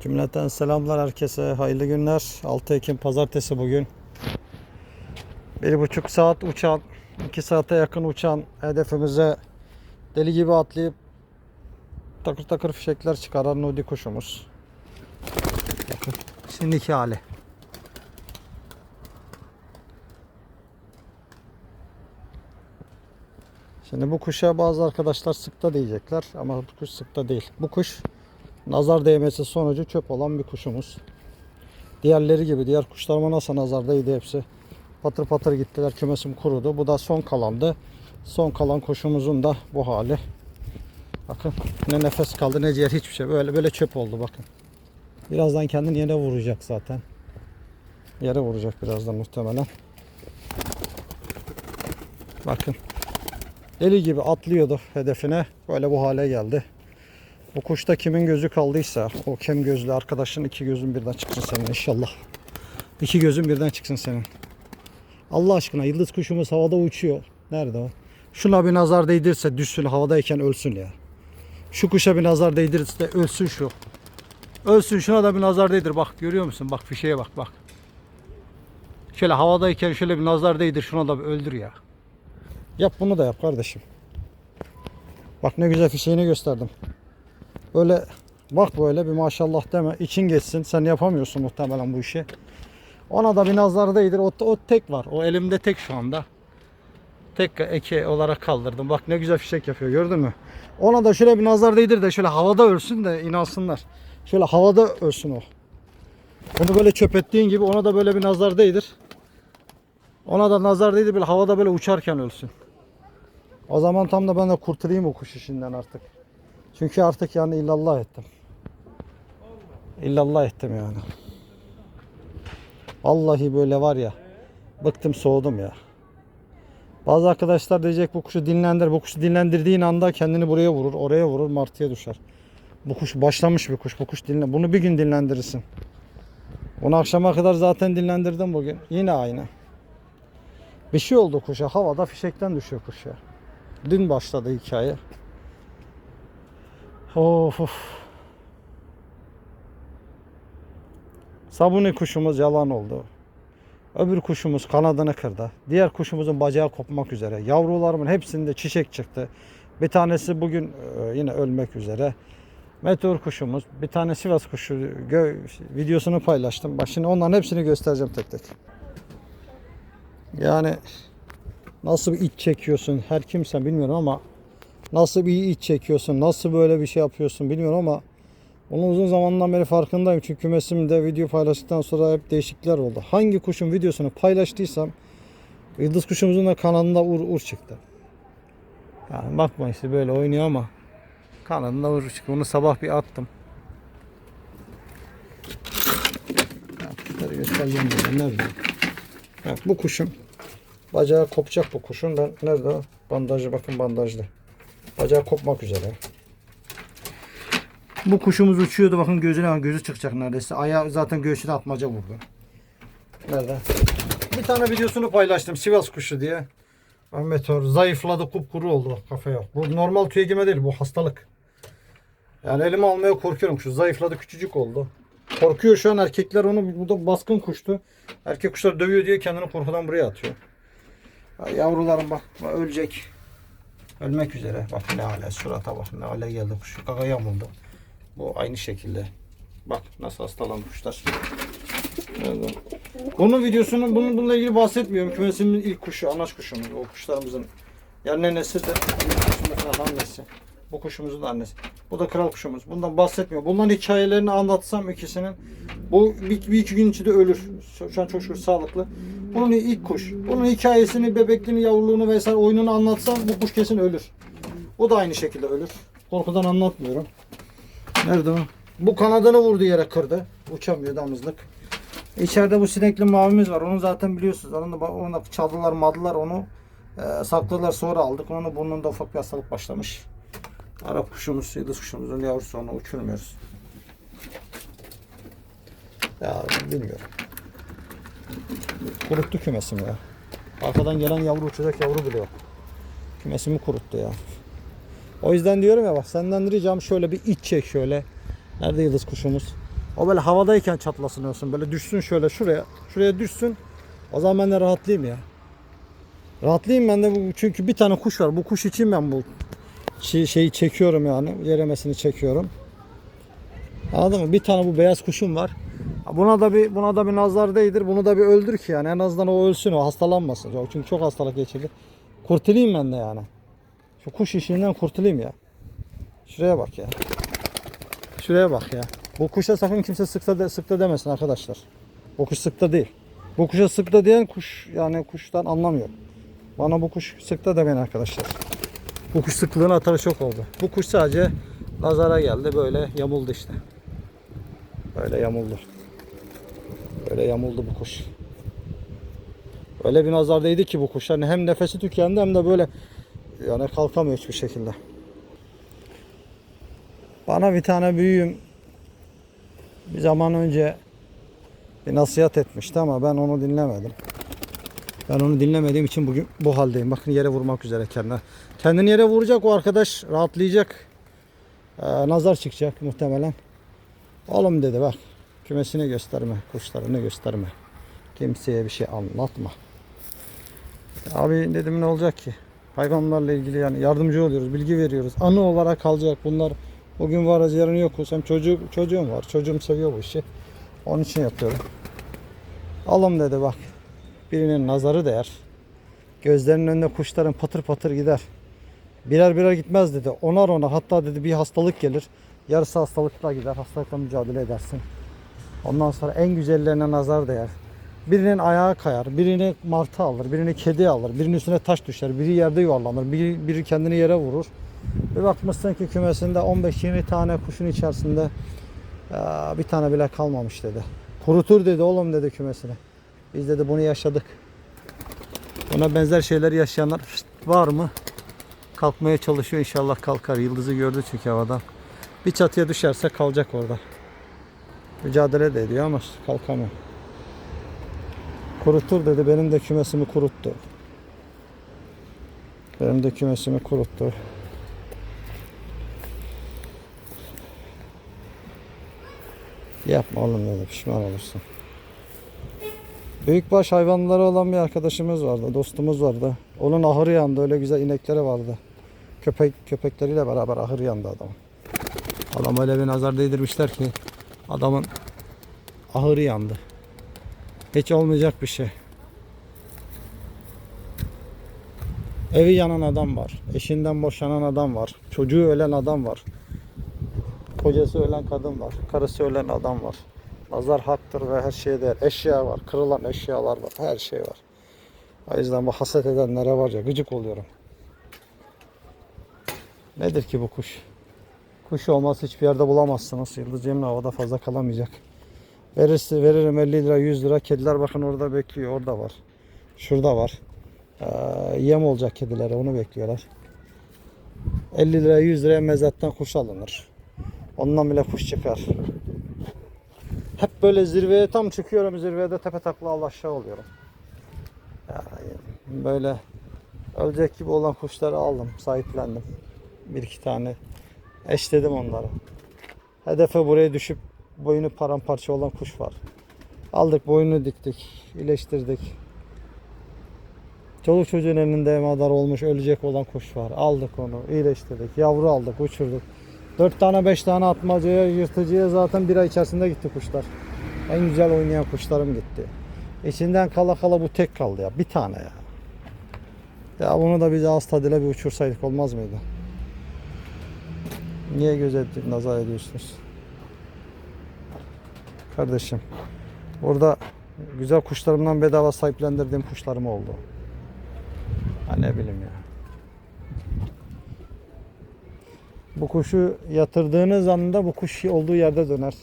Cümleten selamlar herkese. Hayırlı günler. 6 Ekim pazartesi bugün. Bir buçuk saat uçan, 2 saate yakın uçan hedefimize deli gibi atlayıp takır takır fişekler çıkaran Nudi kuşumuz. Bakın şimdiki hali. Şimdi bu kuşa bazı arkadaşlar sıkta diyecekler ama bu kuş sıkta değil. Bu kuş nazar değmesi sonucu çöp olan bir kuşumuz. Diğerleri gibi diğer kuşlarıma nasıl nazar değdi hepsi. Patır patır gittiler kümesim kurudu. Bu da son kalandı. Son kalan kuşumuzun da bu hali. Bakın ne nefes kaldı ne ciğer hiçbir şey. Böyle böyle çöp oldu bakın. Birazdan kendini yere vuracak zaten. Yere vuracak birazdan muhtemelen. Bakın. Deli gibi atlıyordu hedefine. Böyle bu hale geldi. Bu kuşta kimin gözü kaldıysa o kem gözlü arkadaşın iki gözün birden çıksın senin inşallah. İki gözün birden çıksın senin. Allah aşkına yıldız kuşumuz havada uçuyor. Nerede o? Şuna bir nazar değdirse düşsün havadayken ölsün ya. Şu kuşa bir nazar değdirirse ölsün şu. Ölsün şuna da bir nazar değdir. Bak görüyor musun? Bak fişeye bak bak. Şöyle havadayken şöyle bir nazar değdir şuna da bir öldür ya. Yap bunu da yap kardeşim. Bak ne güzel fişeğini gösterdim. Böyle bak böyle bir maşallah deme. için geçsin. Sen yapamıyorsun muhtemelen bu işi. Ona da bir nazar değdir. O, o tek var. O elimde tek şu anda. Tek eke olarak kaldırdım. Bak ne güzel fişek yapıyor gördün mü? Ona da şöyle bir nazar değdir de şöyle havada ölsün de inansınlar. Şöyle havada ölsün o. Onu böyle çöp ettiğin gibi ona da böyle bir nazar değdir. Ona da nazar değdir böyle havada böyle uçarken ölsün. O zaman tam da ben de kurtulayım o kuş işinden artık. Çünkü artık yani illallah ettim. İllallah ettim yani. Vallahi böyle var ya. Bıktım soğudum ya. Bazı arkadaşlar diyecek bu kuşu dinlendir. Bu kuşu dinlendirdiğin anda kendini buraya vurur. Oraya vurur. Martıya düşer. Bu kuş başlamış bir kuş. Bu kuş dinle. Bunu bir gün dinlendirirsin. Bunu akşama kadar zaten dinlendirdim bugün. Yine aynı. Bir şey oldu kuşa. Havada fişekten düşüyor kuş ya. Dün başladı hikaye. Of of. Sabuni kuşumuz yalan oldu. Öbür kuşumuz kanadını kırdı. Diğer kuşumuzun bacağı kopmak üzere. Yavrularımın hepsinde çiçek çıktı. Bir tanesi bugün e, yine ölmek üzere. Meteor kuşumuz, bir tane Sivas kuşu videosunu paylaştım. Bak şimdi onların hepsini göstereceğim tek tek. Yani nasıl bir iç çekiyorsun her kimsen bilmiyorum ama nasıl bir iç çekiyorsun, nasıl böyle bir şey yapıyorsun bilmiyorum ama onun uzun zamandan beri farkındayım. Çünkü kümesimde video paylaştıktan sonra hep değişiklikler oldu. Hangi kuşun videosunu paylaştıysam Yıldız kuşumuzun da kanadında uğur, uğur çıktı. Yani bakma işte böyle oynuyor ama kanadında uğur çıktı. Bunu sabah bir attım. Kuşları göstereceğim bu kuşum bacağı kopacak bu kuşun. Ben nerede o? Bandajlı bakın bandajlı. Bacağı kopmak üzere. Bu kuşumuz uçuyordu bakın gözüne gözü çıkacak neredeyse. Ayağı zaten göğsüne atmaca vurdu. Nerede? Bir tane videosunu paylaştım Sivas kuşu diye. Meteor zayıfladı kupkuru oldu bak kafa yok. Bu normal tüy egime değil bu hastalık. Yani elime almaya korkuyorum kuşu. Zayıfladı küçücük oldu. Korkuyor şu an erkekler onu bu da baskın kuştu. Erkek kuşlar dövüyor diye kendini korkudan buraya atıyor. Ya Yavrularım bak ölecek. Ölmek üzere. Bak ne hale surata bak ne hale geldi kuş. Kaka yamuldu. Bu aynı şekilde. Bak nasıl hastalandı kuşlar. Evet. Videosunu bunun bununla ilgili bahsetmiyorum. Kümesimin ilk kuşu, anaç kuşumuz. O kuşlarımızın yani annesi de annesi. Bu kuşumuzun annesi. Bu da kral kuşumuz. Bundan bahsetmiyorum. Bunların hikayelerini anlatsam ikisinin bu bir, bir iki gün içinde ölür. Şu an çok şükür sağlıklı. Bunun ilk kuş. Bunun hikayesini, bebekliğini, yavruluğunu vesaire oyununu anlatsam bu kuş kesin ölür. O da aynı şekilde ölür. Korkudan anlatmıyorum. Nerede o? Bu kanadını vurdu yere kırdı. Uçamıyor damızlık. İçeride bu sinekli mavimiz var. Onu zaten biliyorsunuz. Onu da, onu da çaldılar madılar onu. E, sakladılar sonra aldık. Onun burnunda ufak bir hastalık başlamış. Arap kuşumuz, yıldız kuşumuzun yavrusu onu uçurmuyoruz. Ya bilmiyorum. Kuruttu kümesim ya. Arkadan gelen yavru uçacak yavru bile yok. Kümesimi kuruttu ya. O yüzden diyorum ya bak senden ricam şöyle bir iç çek şöyle. Nerede yıldız kuşumuz? O böyle havadayken çatlasın olsun. Böyle düşsün şöyle şuraya. Şuraya düşsün. O zaman ben de rahatlayayım ya. Rahatlayayım ben de çünkü bir tane kuş var. Bu kuş için ben bu şeyi çekiyorum yani. Yeremesini çekiyorum. Anladın mı? Bir tane bu beyaz kuşum var. Buna da bir buna da bir nazar değdir. Bunu da bir öldür ki yani en azından o ölsün o hastalanmasın. Çünkü çok hastalık geçirdi. Kurtulayım ben de yani. Şu kuş işinden kurtulayım ya. Şuraya bak ya. Şuraya bak ya. Bu kuşa sakın kimse sıkta de, sıkta demesin arkadaşlar. Bu kuş sıkta değil. Bu kuşa sıkta diyen kuş yani kuştan anlamıyor. Bana bu kuş sıkta demeyin arkadaşlar. Bu kuş sıklığın atarı çok oldu. Bu kuş sadece nazara geldi böyle yamuldu işte. Böyle yamuldu. Böyle yamuldu bu kuş. Öyle bir nazar değdi ki bu kuş. Hani hem nefesi tükendi hem de böyle yani kalkamıyor hiçbir şekilde. Bana bir tane büyüğüm bir zaman önce bir nasihat etmişti ama ben onu dinlemedim. Ben onu dinlemediğim için bugün bu haldeyim. Bakın yere vurmak üzere kendine. Kendini yere vuracak o arkadaş rahatlayacak. Ee, nazar çıkacak muhtemelen. Oğlum dedi bak kümesini gösterme, kuşlarını gösterme. Kimseye bir şey anlatma. Abi dedim ne olacak ki? Hayvanlarla ilgili yani yardımcı oluyoruz, bilgi veriyoruz. Anı olarak kalacak bunlar. Bugün varız yarın yokuz. Hem çocuk, çocuğum var. Çocuğum seviyor bu işi. Onun için yapıyorum. Alım dedi bak. Birinin nazarı değer. Gözlerinin önünde kuşların patır patır gider. Birer birer gitmez dedi. Onar onar hatta dedi bir hastalık gelir. Yarısı hastalıkla gider. Hastalıkla mücadele edersin. Ondan sonra en güzellerine nazar değer. Birinin ayağı kayar, birini martı alır, birini kedi alır, birinin üstüne taş düşer, biri yerde yuvarlanır, biri, biri kendini yere vurur. Bir bakmışsın ki kümesinde 15-20 tane kuşun içerisinde "Ya bir tane bile kalmamış dedi. Kurutur dedi oğlum dedi kümesini. Biz dedi bunu yaşadık. Buna benzer şeyler yaşayanlar var mı? Kalkmaya çalışıyor inşallah kalkar. Yıldızı gördü çünkü havadan. Bir çatıya düşerse kalacak orada. Mücadele de ediyor ama kalkamıyor. Kurutur dedi benim de kümesimi kuruttu. Benim de kümesimi kuruttu. Yapma oğlum dedi pişman olursun. Büyükbaş hayvanları olan bir arkadaşımız vardı, dostumuz vardı. Onun ahırı yandı, öyle güzel inekleri vardı. Köpek köpekleriyle beraber ahır yandı adamın. Adam öyle bir nazar değdirmişler ki adamın ahırı yandı. Hiç olmayacak bir şey. Evi yanan adam var. Eşinden boşanan adam var. Çocuğu ölen adam var. Kocası ölen kadın var. Karısı ölen adam var. Nazar haktır ve her şeye değer. Eşya var. Kırılan eşyalar var. Her şey var. O yüzden bu haset edenlere var ya gıcık oluyorum. Nedir ki bu kuş? Kuş olmaz hiçbir yerde bulamazsınız. Yıldız Cemil havada fazla kalamayacak. Verirse veririm 50 lira 100 lira. Kediler bakın orada bekliyor. Orada var. Şurada var. Ee, yem olacak kedilere onu bekliyorlar. 50 liraya 100 liraya mezattan kuş alınır. Ondan bile kuş çıkar. Böyle zirveye tam çıkıyorum zirvede tepe takla al aşağı oluyorum. Yani böyle ölecek gibi olan kuşları aldım, sahiplendim. Bir iki tane eşledim onları. Hedefe buraya düşüp boynu paramparça olan kuş var. Aldık boynunu diktik, iyileştirdik. Çoluk çocuğun elinde madar olmuş ölecek olan kuş var. Aldık onu, iyileştirdik. Yavru aldık, uçurduk. 4 tane 5 tane atmacaya, yırtıcıya zaten bir ay içerisinde gitti kuşlar. En güzel oynayan kuşlarım gitti. İçinden kala kala bu tek kaldı ya. Bir tane ya. Ya bunu da biz ağız tadıyla bir uçursaydık olmaz mıydı? Niye göz edip nazar ediyorsunuz? Kardeşim. Burada güzel kuşlarımdan bedava sahiplendirdiğim kuşlarım oldu. Ha ne bileyim ya. Bu kuşu yatırdığınız anda bu kuş olduğu yerde döner.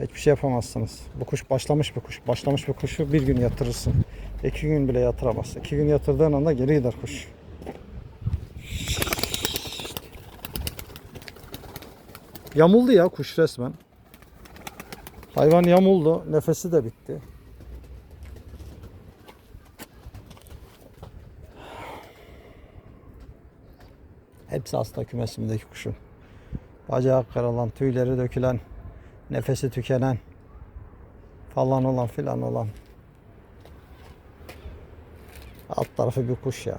Hiçbir şey yapamazsınız. Bu kuş başlamış bir kuş. Başlamış bir kuşu bir gün yatırırsın. İki gün bile yatıramazsın. İki gün yatırdığın anda geri gider kuş. Yamuldu ya kuş resmen. Hayvan yamuldu. Nefesi de bitti. Hepsi hasta kümesimdeki kuşun. Bacağı kırılan, tüyleri dökülen, Nefesi tükenen falan olan filan olan. Alt tarafı bir kuş ya.